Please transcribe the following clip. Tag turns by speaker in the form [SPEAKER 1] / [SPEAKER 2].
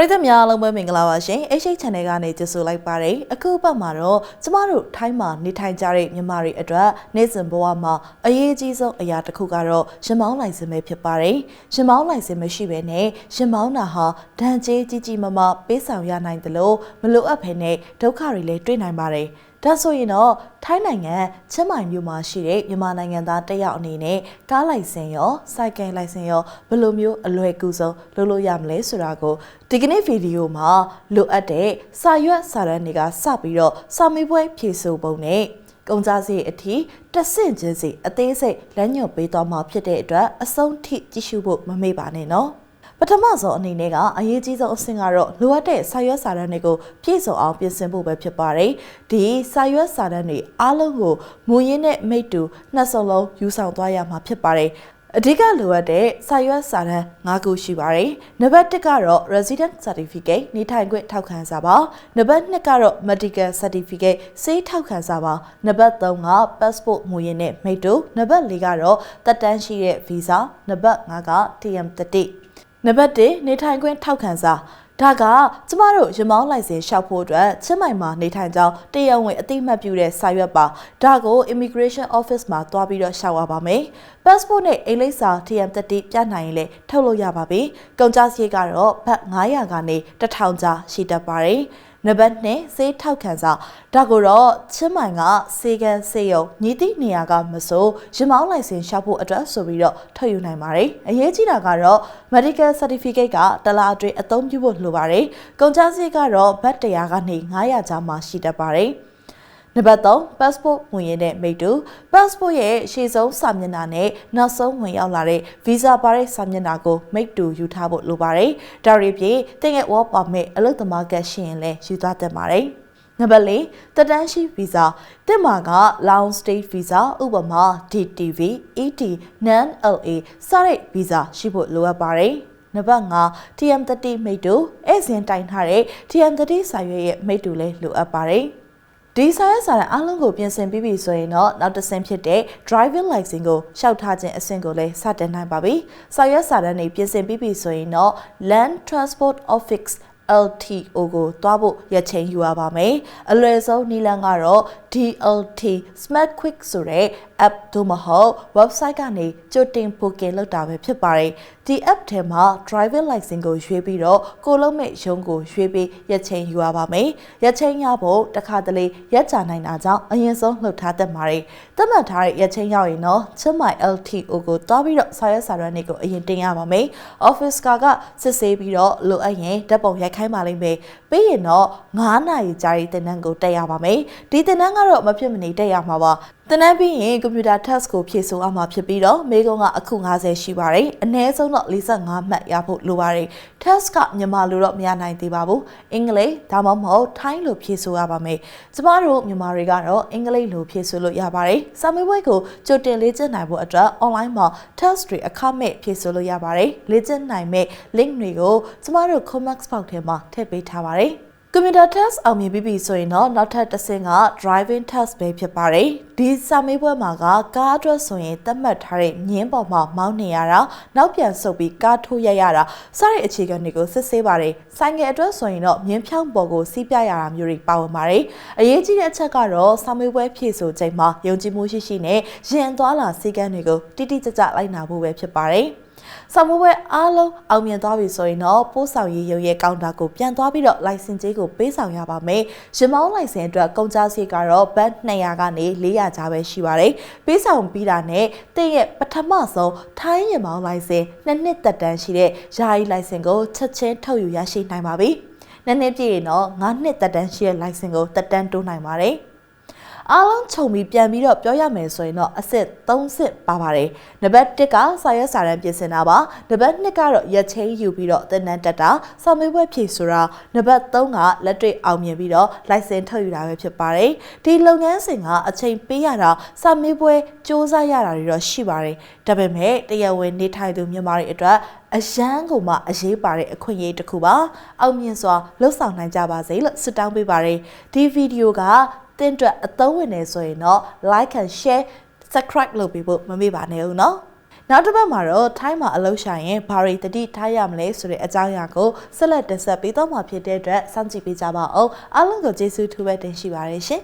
[SPEAKER 1] ပရိသတ်များအားလုံးပဲမင်္ဂလာပါရှင် HH Channel ကနေကြိုဆိုလိုက်ပါတယ်အခုပတ်မှာတော့ကျမတို့ထိုင်းမှာနေထိုင်ကြတဲ့မြန်မာတွေအတွက်နေ့စဉ်ဘဝမှာအရေးကြီးဆုံးအရာတစ်ခုကတော့ရှင်မောင်းလိုင်စင်ပဲဖြစ်ပါတယ်ရှင်မောင်းလိုင်စင်မရှိဘဲနဲ့ရှင်မောင်းတာဟာဒဏ်ကြေးကြီးကြီးမားမားပေးဆောင်ရနိုင်တယ်လို့မလိုအပ်ဘဲနဲ့ဒုက္ခတွေလည်းတွေ့နိုင်ပါတယ် ဒါဆိုရင်တော့ထိုင်းနိုင်ငံချင်းမိုင်မြို့မှာရှိတဲ့မြန်မာနိုင်ငံသားတစ်ယောက်အနေနဲ့ကားလိုင်စင်ရောစိုက်ကယ်လိုင်စင်ရောဘယ်လိုမျိုးအလွယ်ကူဆုံးလုပ်လို့ရမလဲဆိုတာကိုဒီကနေ့ဗီဒီယိုမှာလိုအပ်တဲ့စာရွက်စာတမ်းတွေကစပြီးတော့စာမေးပွဲဖြေဆိုပုံနဲ့ကုန်ကြစည်အထိတဆင့်ချင်းစီအသေးစိတ်လမ်းညွှန်ပေးသွားမှာဖြစ်တဲ့အတွက်အဆုံးထိကြည့်ရှုဖို့မမေ့ပါနဲ့နော် ပထမဆုံးအနေနဲ့ကအရေးကြီးဆုံးအဆင့်ကတော့လိုအပ်တဲ့စာရွက်စာတမ်းတွေကိုပြည့်စုံအောင်ပြင်ဆင်ဖို့ပဲဖြစ်ပါတယ်။ဒီစာရွက်စာတမ်းတွေအားလုံးကိုမူရင်းနဲ့မိတ္တူနှစ်စုံလုံးယူဆောင်သွားရမှာဖြစ်ပါတယ်။အဓိကလိုအပ်တဲ့စာရွက်စာတမ်း၅ခုရှိပါတယ်။နံပါတ်1ကတော့ resident certificate နေထိုင်ခွင့်ထောက်ခံစာပါ။နံပါတ်2ကတော့ medical certificate ဆေးထောက်ခံစာပါ။နံပါတ်3က passport မူရင်းနဲ့မိတ္တူ။နံပါတ်4ကတော့တက်တန်းရှိတဲ့ visa ။နံပါတ်5က TM30 နံပါတ်1နေထိုင်ခွင့်ထောက်ခံစာဒါကကျမတို့ရမောင်းလိုက်စင်ရှောက်ဖို့အတွက်ချင်းမိုင်မှာနေထိုင်ကြောင်းတရားဝင်အသိမှတ်ပြုတဲ့စာရွက်ပါဒါကို immigration office မှာတွားပြီးတော့ရှောက်ရပါမယ် passport နဲ့အိမ်လိပ်စာ TM30 ပြနိုင်ရင်လည်းထုတ်လို့ရပါပြီကုန်ကျစရိတ်ကတော့ဘတ်900ကနေ1000ကျားရှိတတ်ပါတယ်နံပါတ်2စေးထောက်ခံစာဒါကိုတော့ချင်းမိုင်ကစေကန်စေယုံညီတိနေရာကမစိုးရမောင်းလိုင်စင်ရှောက်ဖို့အတွက်ဆိုပြီးတော့ထုတ်ယူနိုင်ပါတယ်အရေးကြီးတာကတော့ medical certificate ကတလားအတွင်းအသုံးပြုဖို့လိုပါတယ်ကုန်ကျစရိတ်ကတော့ဘတ်100ကနေ900ကျားမှရှိတတ်ပါတယ် နံပါတ်3 passport ဝင်ရတဲ့မိတူ passport ရဲ့ရှေ့ဆုံးစာမျက်နှာနဲ့နောက်ဆုံးဝင်ရောက်လာတဲ့ visa ပါတဲ့စာမျက်နှာကိုမိတူယူထားဖို့လိုပါတယ်။ဒါရီပြေတင်ရဲ့ work permit အလုပ်သမားကတ်ရှိရင်လည်းယူသွားတတ်ပါတယ်။နံပါတ်၄တက်တန်းရှိဗီဇာတက်မှာက long stay visa ဥပမာ DTV, ET, non LA စတဲ့ဗီဇာရှိဖို့လိုအပ်ပါတယ်။နံပါတ်5 TM30 မိတ်တူအဲစင်တိုင်ထားတဲ့ TM30 စာရွက်ရဲ့မိတ်တူလည်းလိုအပ်ပါတယ်။ ဒီစာရွက်စာတမ်းအားလုံးကိုပြင်ဆင်ပြီးပြီဆိုရင်တော့နောက်တစ်ဆင့်ဖြစ်တဲ့ driving license ကိုရှောက်ထားခြင်းအဆင့်ကိုလည်းစတင်နိုင်ပါပြီ။စာရွက်စာတမ်းတွေပြင်ဆင်ပြီးပြီဆိုရင်တော့ Land Transport Office LTO ကိုတွားဖို့ရချိန်ယူရပါမယ်။အလွယ်ဆုံးနည်းလမ်းကတော့ DLT Smart Quick ဆိုတဲ့ app တို့မဟုတ် website ကနေကြိုတင် booking လုပ်တာပဲဖြစ်ပါတယ်။ဒီ app ထဲမှာ driving license ကိုရွေးပြီးတော့ကိုလုံးမဲ့ရုံးကိုရွေးပြီးရချိန်ယူရပါမယ်။ရချိန်ရဖို့တစ်ခါတလေရက်ကြာနိုင်တာကြောင့်အရင်ဆုံးလှုပ်ထားတတ်ပါတယ်။သတ်မှတ်ထားတဲ့ရချိန်ရောက်ရင်တော့ချစ်မိုင် LTO ကိုတွားပြီးတော့စာရွက်စာတမ်းတွေကိုအရင်တင်ရပါမယ်။ office ကစစ်ဆေးပြီးတော့လိုအပ်ရင်ဓာတ်ပုံရိုက်ခိုင်းပါလိမ့်မယ်။ပြီးရင်တော့9နာရီကြာရေးတင်နန်းကိုတက်ရပါမယ်။ဒီတင်နန်းကတော့မဖြစ်မနေတက်ရမှာပါ။ တင်နန်းပြီးရင်ကွန်ပျူတာ test ကိုဖြည့်ဆို့အောင်မှာဖြစ်ပြီးတော့မေကုန်းကအခု90ရှိပါတယ်။အနည်းဆုံးတော့45မှတ်ရဖို့လိုပါတယ်။ test ကမြန်မာလိုတော့မရနိုင်သေးပါဘူး။အင်္ဂလိပ်ဒါမှမဟုတ်ထိုင်းလိုဖြည့်ဆို့ရပါမယ်။ကျမတို့မြန်မာတွေကတော့အင်္ဂလိပ်လိုဖြည့်ဆို့လို့ရပါတယ်။စာမေးပွဲကိုကြိုတင်လေ့ကျင့်နိုင်ဖို့အတွက် online မှာ test တွေအခမဲ့ဖြည့်ဆို့လို့ရပါတယ်။လေ့ကျင့်နိုင်မဲ့ link တွေကိုကျမတို့ Comex box ထဲမှာထည့်ပေးထားပါတယ်။ ကွန်ပျူတာ test အောင်မြင်ပြီးပြီဆိုရင်တော့နောက်ထပ်တစ်ဆင့်က driving test ပဲဖြစ်ပါတယ်။ဒီစာမေးပွဲမှာကကားအတွက်ဆိုရင်သတ်မှတ်ထားတဲ့မြင်းပေါ်မှာမောင်းနေရတာနောက်ပြန်ဆုပ်ပြီးကားထိုးရရတာစတဲ့အခြေခံတွေကိုစစ်ဆေးပါတယ်။ဆိုင်ငယ်အတွက်ဆိုရင်တော့မြင်းဖြောင်းပေါ်ကိုစီးပြရတာမျိုးတွေပါဝင်ပါတယ်။အရေးကြီးတဲ့အချက်ကတော့စာမေးပွဲဖြည့်ဆိုချိန်မှာယုံကြည်မှုရှိရှိနဲ့ရင်သွားလာစည်းကမ်းတွေကိုတိတိကျကျလိုက်နာဖို့ပဲဖြစ်ပါတယ်။ ဆောင်းမပွဲအားလုံးအောင်မြင်သွားပြီဆိုရင်တော့ပို့ဆောင်ရေးရုံရဲ့ကောင်တာကိုပြန်သွားပြီးတော့ license ကြေးကိုပေးဆောင်ရပါမယ်။ရမောင်း license အတွက်ကုန်ကျစရိတ်ကတော့ဘတ်200ကနေ400ကျားပဲရှိပါတယ်။ပေးဆောင်ပြီးတာနဲ့တင့်ရဲ့ပထမဆုံးထိုင်းရမောင်း license နှစ်နှစ်သက်တမ်းရှိတဲ့ယာယီ license ကိုချက်ချင်းထုတ်ယူရရှိနိုင်ပါပြီ။နှစ်နှစ်ပြည့်ရင်တော့9နှစ်သက်တမ်းရှိတဲ့ license ကိုသက်တမ်းတိုးနိုင်ပါတယ်။ အားလုံးခြုံပြီးပြန်ပြီးတော့ပြောရမယ်ဆိုရင်တော့အစစ်3စစ်ပါပါတယ်နံပါတ်1ကစာရွက်စာတမ်းပြင်ဆင်တာပါနံပါတ်2ကတော့ရက်ချင်းယူပြီးတော့သင်တန်းတက်တာစာမေးပွဲဖြေဆိုတာနံပါတ်3ကလက်တွေ့အောင်မြင်ပြီးတော့ license ထုတ်ယူတာပဲဖြစ်ပါတယ်ဒီလုပ်ငန်းစဉ်ကအချိန်ပေးရတာစာမေးပွဲစ조사ရတာတွေတော့ရှိပါတယ်ဒါပေမဲ့တရားဝင်နေထိုင်သူမြန်မာတွေအတွက်အရန်ကိုမှအရေးပါတဲ့အခွင့်အရေးတစ်ခုပါအောင်မြင်စွာလှုပ်ဆောင်နိုင်ကြပါစေလို့ဆုတောင်းပေးပါတယ်ဒီဗီဒီယိုက သင်အတွက်အသုံးဝင်နေဆိုရင်တော့ like and share subscribe လုပ်ပေးဖို့မမေ့ပါနဲ့ဦးနော်နောက်တစ်ပတ်မှာတော့ထိုင်းမှာအလုပ်ရှာရင်ဘာတွေတတိထားရမလဲဆိုတဲ့အကြောင်းအရာကိုဆက်လက်တင်ဆက်ပေးတော့မှာဖြစ်တဲ့အတွက်စောင့်ကြည့်ပေးကြပါဦးအားလုံးကိုကျေးဇူးထူးပဲတင်ရှိပါတယ်ရှင်